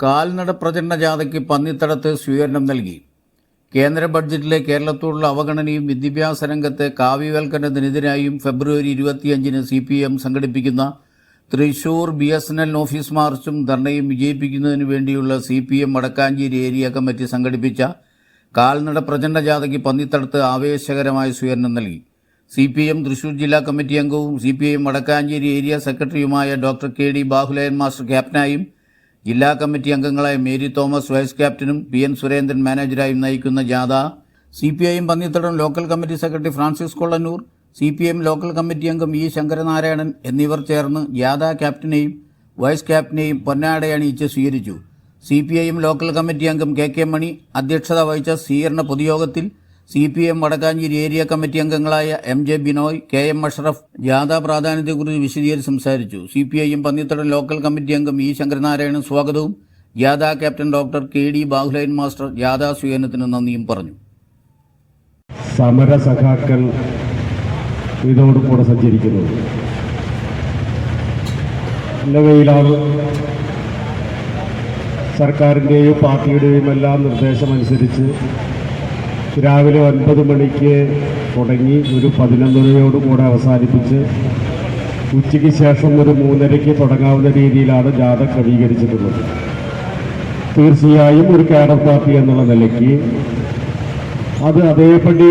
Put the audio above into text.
കാൽനട പ്രചരണ ജാഥയ്ക്ക് പന്നിത്തടത്ത് സ്വീകരണം നൽകി. കേന്ദ്ര ബഡ്ജറ്റിലെ കേരളത്തോടുള്ള അവഗണനയും വിദ്യാഭ്യാസ രംഗത്തെ കാവ്യവൽക്കരണത്തിനെതിരായും ഫെബ്രുവരി ഇരുപത്തിയഞ്ചിന് സി പി എം സംഘടിപ്പിക്കുന്ന Thrissur B S N L office മാർച്ചും ധർണയും വിജയിപ്പിക്കുന്നതിനു വേണ്ടിയുള്ള C P M Vadakkanchery area committee സംഘടിപ്പിച്ച കാൽനട പ്രചണ്ഡ ജാഥയ്ക്ക് പന്നിത്തടത്ത് ആവേശകരമായ സ്വീകരണം നൽകി. സി പി എം തൃശൂർ ജില്ലാ കമ്മിറ്റി അംഗവും C P M Vadakkanchery area സെക്രട്ടറിയുമായ doctor K D Bahulayan master ക്യാപ്റ്റനായും ജില്ലാ കമ്മിറ്റി അംഗങ്ങളായ മേരി തോമസ് വൈസ് ക്യാപ്റ്റനും പി എൻ സുരേന്ദ്രൻ മാനേജറായും നയിക്കുന്ന ജാഥ. C P I M Pannithadam local committee secretary Francis Kollannur C P M local committee അംഗം E Sankaranarayanan എന്നിവർ ചേർന്ന് ജാഥ ക്യാപ്റ്റനെയും വൈസ് ക്യാപ്റ്റനെയും പൊന്നാടയണിയിച്ച് സ്വീകരിച്ചു. C P I M local committee അംഗം കെ കെ മണി അധ്യക്ഷത വഹിച്ച സ്വീകരണ പൊതുയോഗത്തിൽ C P M Vadakkanchery area committee അംഗങ്ങളായ M J Binoy K M Ashraf ജാഥാ പ്രാധാന്യത്തെക്കുറിച്ച് വിശദീകരിച്ച് സംസാരിച്ചു. C P I M Pannithadam local committee അംഗം ഇ ശങ്കരനാരായണൻ സ്വാഗതവും ജാഥാ captain doctor K D Bahulayan master ജാഥാ സ്വീകരണത്തിന് നന്ദിയും പറഞ്ഞു. സമര സഖാക്കൾ സഞ്ചരിക്കുന്നത് നിലവിലാണ് സർക്കാരിന്റെയും പാർട്ടിയുടെയും എല്ലാം നിർദ്ദേശമനുസരിച്ച് രാവിലെ ഒൻപത് മണിക്ക് തുടങ്ങി ഒരു പതിനൊന്നരയോടുകൂടെ അവസാനിപ്പിച്ച് ഉച്ചയ്ക്ക് ശേഷം ഒരു മൂന്നരയ്ക്ക് തുടങ്ങാവുന്ന രീതിയിലാണ് ജാഥ ക്രമീകരിച്ചിട്ടുള്ളത്. തീർച്ചയായും ഒരു കേഡർ പാർട്ടി എന്നുള്ള നിലയ്ക്ക് അത് അതേപടി